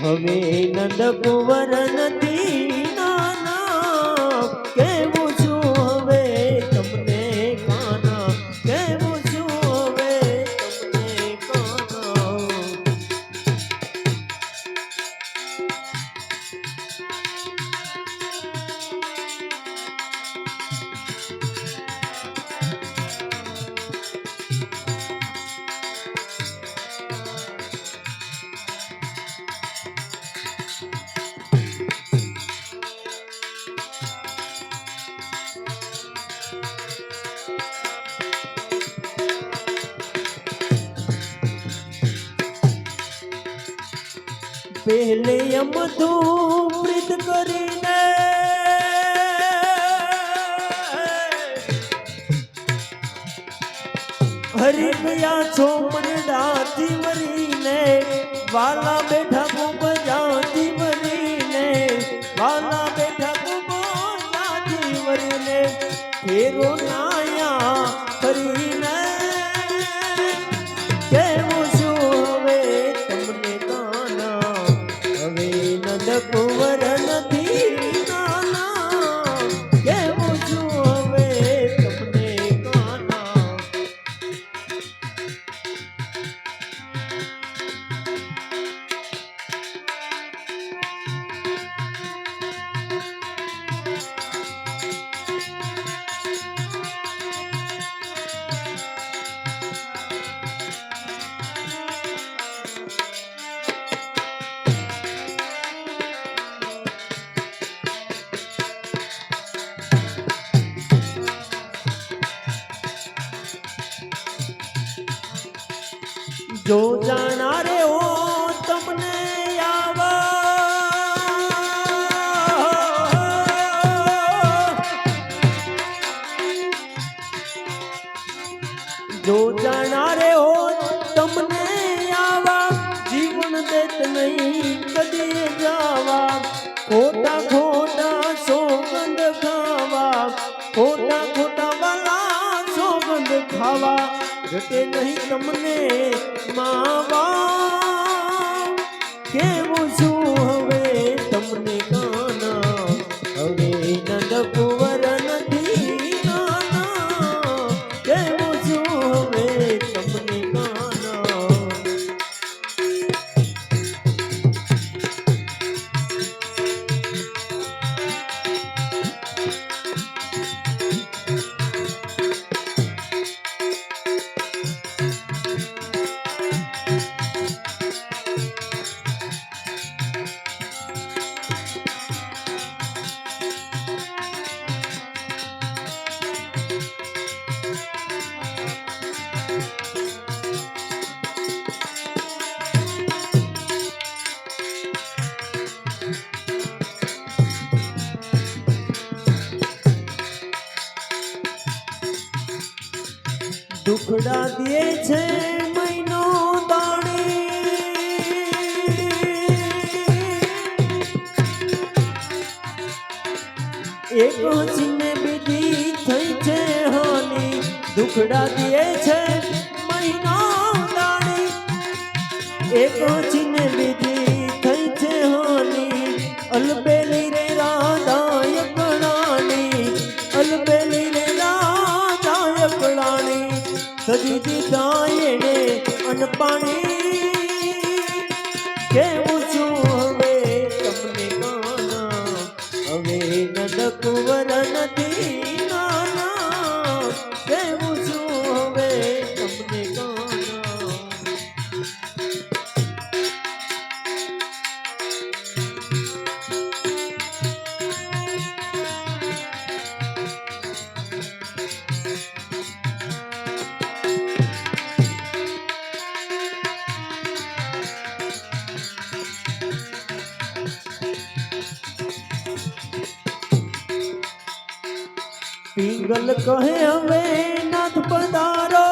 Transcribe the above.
હવે નંદ કુંવર નથી પહેલે અમથું પ્રીત કરીને હરી ગયા છો મને દાતી વરીને વાલા બેઠા ખૂબ જાતી વરીને વાલા બેઠા ખૂબ જાતી વરીને ફેરો જો જાણારે હો તમને જો જાણારે હો તમને આવા, જીવન દેત નહીં કદી જાવા. ખોટા ખોટા સોગંદ ખાવા. ખોટા ખોટા વાલા સોગંદ ખાવા. ઘટે નહીં તમને માવા કેવું દુખડા દે છે મહિનો દાણી. એક હસીને બીજી થઈ છે હોલી. દુખડા દે છે મહિનો દાણી. એક હસીને બીજી સજી દીધા એણે અનપાણી કેવું છું હવે તમને કાના હવે નદ કુંવર પિંગલ કહે હવે નાથ પધારો